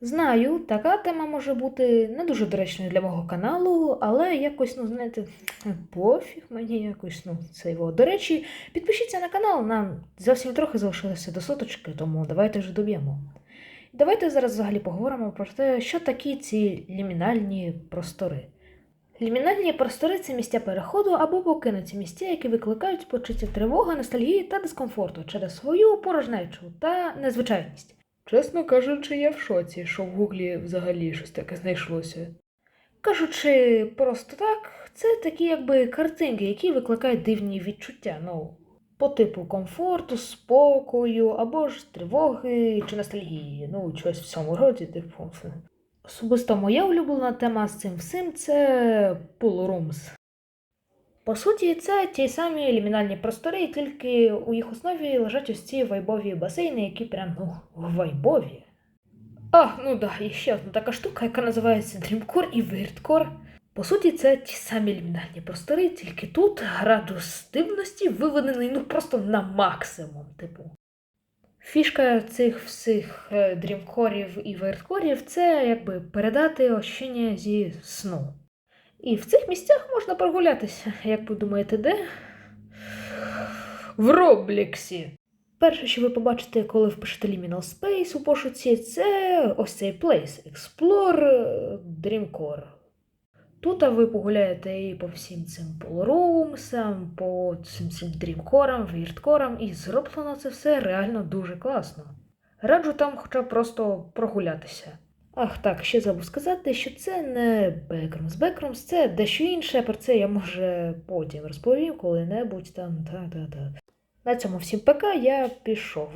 Знаю, така тема може бути не дуже доречною для мого каналу, але якось, ну, знаєте, пофіг мені якось, ну, це його. До речі, підпишіться на канал, нам зовсім трохи залишилося до соточки, тому давайте вже доб'ємо. Давайте зараз взагалі поговоримо про те, що такі ці лімінальні простори. Лімінальні простори це місця переходу або покинуті місця, які викликають почуття тривоги, ностальгії та дискомфорту через свою порожнечу та незвичайність. Чесно кажучи, я в шоці, що в гуглі взагалі щось таке знайшлося. Кажучи просто так, це такі якби картинки, які викликають дивні відчуття, ну, по типу комфорту, спокою, або ж тривоги чи ностальгії, ну, щось в цьому роді, типу. Особисто моя улюблена тема з цим всім це Pool. По суті, це ті самі лімінальні простори, тільки у їх основі лежать ось ці вайбові басейни, які прям ну, вайбові. А, ну да, і ще одна така штука, яка називається Dreamcore і Weirdcore. По суті, це ті самі лімінальні простори, тільки тут градус дивності виведений ну просто на максимум, типу. Фішка цих всіх е, дрімкорів і верткорів це якби передати ощущення зі сну. І в цих місцях можна прогулятися, як ви думаєте, де? В Робліксі. Перше, що ви побачите, коли впишете Liminal Space у пошуці, це ось цей place Explore Dreamcore. Тут ви погуляєте і по всім цим полурумсам, по цим цим дрімкорам, вірткорам, і зроблено це все реально дуже класно. Раджу там хоча б просто прогулятися. Ах так, ще забув сказати, що це не Бекрумс-Бекрумс, – це дещо інше, про це я може потім розповім коли-небудь там та-та-та. На цьому всім ПК я пішов.